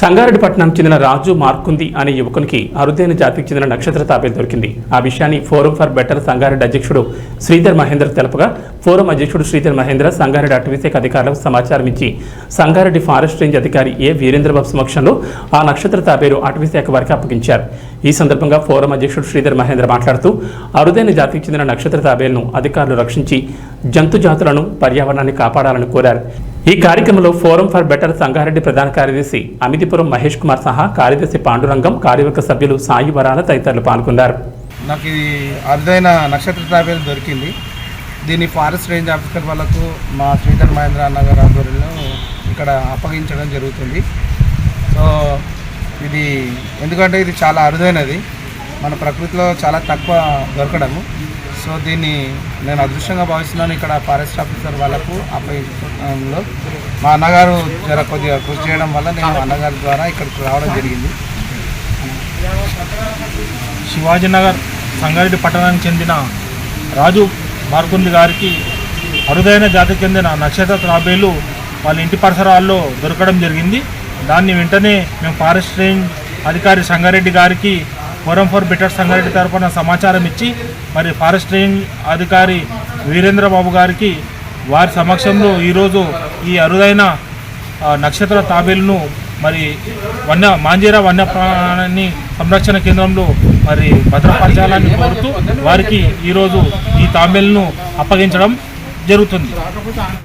సంగారెడ్డిపట్నం చెందిన రాజు మార్కుంది అనే యువకునికి అరుదైన జాతికి చెందిన నక్షత్ర తాబేలు దొరికింది. ఆ విషయాన్ని ఫోరం ఫర్ బెటర్ సంగారెడ్డి అధ్యక్షుడు శ్రీధర్ మహేందర్ తెలపగా ఫోరం అధ్యక్షుడు శ్రీధర్ మహేంద్ర సంగారెడ్డి అటవీశాఖ అధికారులకు సమాచారం ఇచ్చి సంగారెడ్డి ఫారెస్ట్ రేంజ్ అధికారి ఏ వీరేంద్రబాబు సమక్షంలో ఆ నక్షత్ర తాబేలు అటవీశాఖ వారికి అప్పగించారు. ఈ సందర్భంగా ఫోరం అధ్యక్షుడు శ్రీధర్ మహేంద్ర మాట్లాడుతూ అరుదైన జాతికి చెందిన నక్షత్ర తాబేలను అధికారులు రక్షించి జంతు జాతులను పర్యావరణాన్ని కాపాడాలని కోరారు. ఈ కార్యక్రమంలో ఫోరం ఫర్ బెటర్ సంగారెడ్డి ప్రధాన కార్యదర్శి అమితిపురం మహేష్ కుమార్ సహా కార్యదర్శి పాండురంగం కార్యవర్గ సభ్యులు సాయి వరాల తదితరులు పాల్గొన్నారు. నాకు ఇది అరుదైన నక్షత్ర తాబేలు దొరికింది. దీన్ని ఫారెస్ట్ రేంజ్ ఆఫీసర్ వాళ్ళకు మా శ్రీధర్ మహేంద్ర అన్న గారి ఆధ్వర్యంలో ఇక్కడ అప్పగించడం జరుగుతుంది. సో ఇది ఎందుకంటే ఇది చాలా అరుదైనది. మన ప్రకృతిలో చాలా తక్కువ దొరకడము. సో దీన్ని నేను అదృష్టంగా భావిస్తున్నాను ఇక్కడ ఫారెస్ట్ ఆఫీసర్ వాళ్ళకు అప్పగించడంలో మా అన్నగారు జర కొద్దిగా కృషి చేయడం వల్ల నేను అన్నగారి ద్వారా ఇక్కడికి రావడం జరిగింది. శివాజీనగర్ సంగారెడ్డి పట్టణానికి చెందిన రాజు మార్కుంది గారికి అరుదైన జాతికి చెందిన నక్షత్ర త్రాబేలు వాళ్ళ ఇంటి పరిసరాల్లో దొరకడం జరిగింది. దాన్ని వెంటనే మేము ఫారెస్ట్ రేంజ్ అధికారి సంగారెడ్డి గారికి ఫోరం ఫర్ బెటర్ సంగారెడ్డి తరఫున సమాచారం ఇచ్చి మరి ఫారెస్ట్ రేంజ్ అధికారి వీరేంద్ర బాబు గారికి వారి సమక్షంలో ఈరోజు ఈ అరుదైన నక్షత్ర తాబేలును మరి వన్య మాంజీరా వన్యప్రాణి సంరక్షణ కేంద్రంలో మరి భద్రపరచాలని కోరుతూ వారికి ఈరోజు ఈ తాబేలును అప్పగించడం జరుగుతుంది.